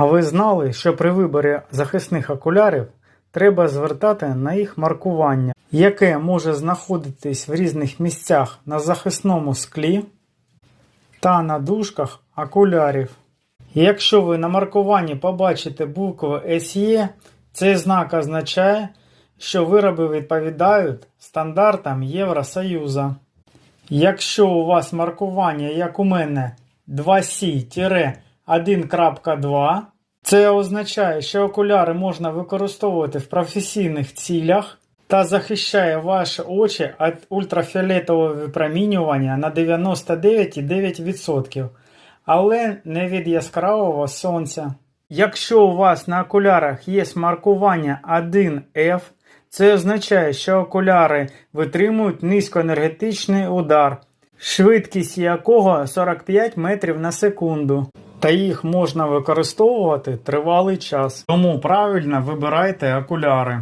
А ви знали, що при виборі захисних окулярів треба звертати на їх маркування, яке може знаходитись в різних місцях на захисному склі та на дужках окулярів. Якщо ви на маркуванні побачите букву SE, цей знак означає, що вироби відповідають стандартам Євросоюзу. Якщо у вас маркування, як у мене, 2C-1.2, це означає, що окуляри можна використовувати в професійних цілях та захищає ваші очі від ультрафіолетового випромінювання на 99,9%, але не від яскравого сонця. Якщо у вас на окулярах є маркування 1F, це означає, що окуляри витримують низькоенергетичний удар, швидкість якого 45 метрів на секунду. Та їх можна використовувати тривалий час. Тому правильно вибирайте окуляри.